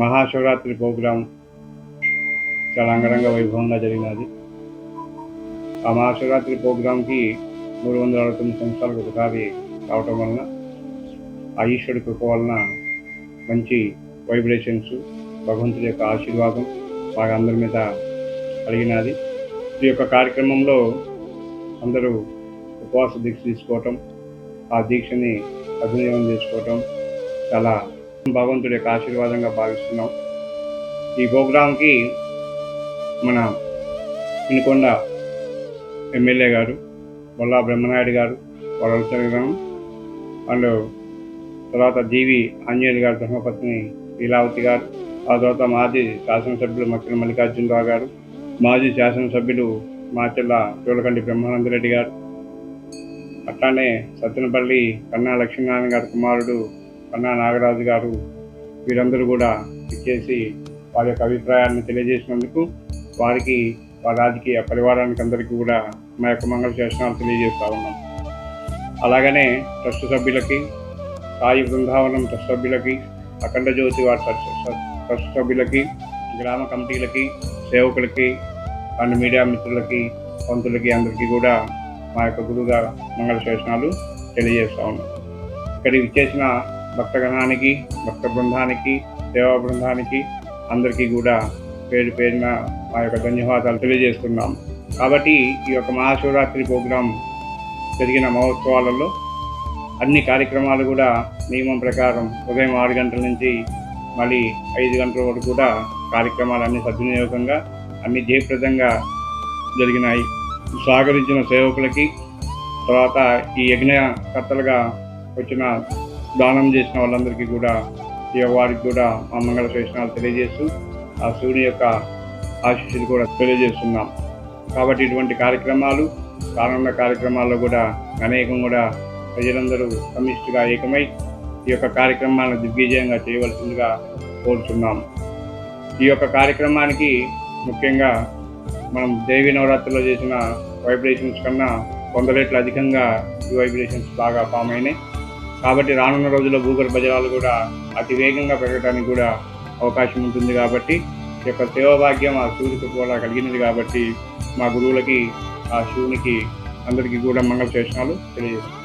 Mahashivratri programme చాలా అంగరంగ వైభవంగా జరిగినది. ఆ మహాశివరాత్రి ప్రోగ్రాంకి మూడు వందల అరవై తొమ్మిది సంవత్సరాలకు ఒకసారి రావటం వలన ఆ ఈశ్వరుడి కృప వలన మంచి వైబ్రేషన్స్ భగవంతుడి యొక్క ఆశీర్వాదం బాగా అందరి మీద కలిగినది. ఈ యొక్క కార్యక్రమంలో అందరూ ఉపవాస దీక్ష తీసుకోవటం ఆ దీక్షని అభినయం చేసుకోవటం చాలా భగవంతుడి యొక్క ఆశీర్వాదంగా భావిస్తున్నాం. ఈ ప్రోగ్రాంకి మన వినుకొండ ఎమ్మెల్యే గారు బొల్లా బ్రహ్మనాయుడు గారు వరల్చడం అండ్ తర్వాత జీవి ఆంజనేయులు గారు ధర్మపత్ని లీలావతి గారు ఆ తర్వాత మాజీ శాసనసభ్యులు మక్కిన మల్లికార్జునరావు గారు మాజీ శాసనసభ్యులు మాచెల్ల చూడకండి బ్రహ్మానందరెడ్డి గారు అట్లానే సత్తెనపల్లి కన్నా లక్ష్మీనారాయణ గారి కుమారుడు కన్నా నాగరాజు గారు వీరందరూ కూడా ఇచ్చేసి వారి యొక్క అభిప్రాయాన్ని తెలియజేసినందుకు వారికి వారి రాజకీయ పరివారానికి అందరికీ కూడా మా యొక్క మంగళ శాసనాలు తెలియజేస్తా ఉన్నాం. అలాగనే ట్రస్ట్ సభ్యులకి సాయి బృందావనం ట్రస్ట్ సభ్యులకి అఖండ జ్యోతి వారి ట్రస్ట్ సభ్యులకి గ్రామ కమిటీలకి సేవకులకి అండ్ మీడియా మిత్రులకి పంతులకి అందరికీ కూడా మా యొక్క గురువుగా మంగళ శాసనాలు తెలియజేస్తా ఉన్నాం. ఇక్కడికి ఇచ్చేసిన భక్తగణానికి భక్త బృందానికి సేవా బృందానికి అందరికీ కూడా పేరు పేరున మా యొక్క ధన్యవాదాలు తెలియజేస్తున్నాం. కాబట్టి ఈ యొక్క మహాశివరాత్రి ప్రోగ్రాం జరిగిన మహోత్సవాలలో అన్ని కార్యక్రమాలు కూడా నియమం ప్రకారం ఉదయం ఆరు గంటల నుంచి మళ్ళీ ఐదు గంటల వరకు కూడా కార్యక్రమాలు అన్ని సద్వినియోగంగా అన్ని జయప్రదంగా జరిగినాయి. సహకరించిన సేవకులకి తర్వాత ఈ యజ్ఞకర్తలుగా వచ్చిన దానం చేసిన వాళ్ళందరికీ కూడా ఈ వారికి కూడా మా మంగళ శేషనాలు తెలియజేస్తూ ఆ శివుని యొక్క ఆశీస్సులు కూడా తెలియజేస్తున్నాం. కాబట్టి ఇటువంటి కార్యక్రమాలు కానున్న కార్యక్రమాల్లో కూడా అనేకం కూడా ప్రజలందరూ సమిష్టిగా ఏకమై ఈ యొక్క కార్యక్రమాలను దిగ్విజయంగా చేయవలసిందిగా కోరుతున్నాం ఈ యొక్క కార్యక్రమానికి ముఖ్యంగా మనం దేవి నవరాత్రిలో చేసిన వైబ్రేషన్స్ కన్నా వంద రెట్లు అధికంగా ఈ వైబ్రేషన్స్ బాగా ఫామ్ అయినాయి. కాబట్టి రానున్న రోజుల్లో భూగర్భ జలాలు కూడా అతి వేగంగా పెరగడానికి కూడా అవకాశం ఉంటుంది కాబట్టి ఈ యొక్క సేవాభాగ్యం ఆ శివుడికి కూడా కలిగినది కాబట్టి మా గురువులకి ఆ శివునికి అందరికీ కూడా మంగళ శేషనాలు తెలియజేస్తాం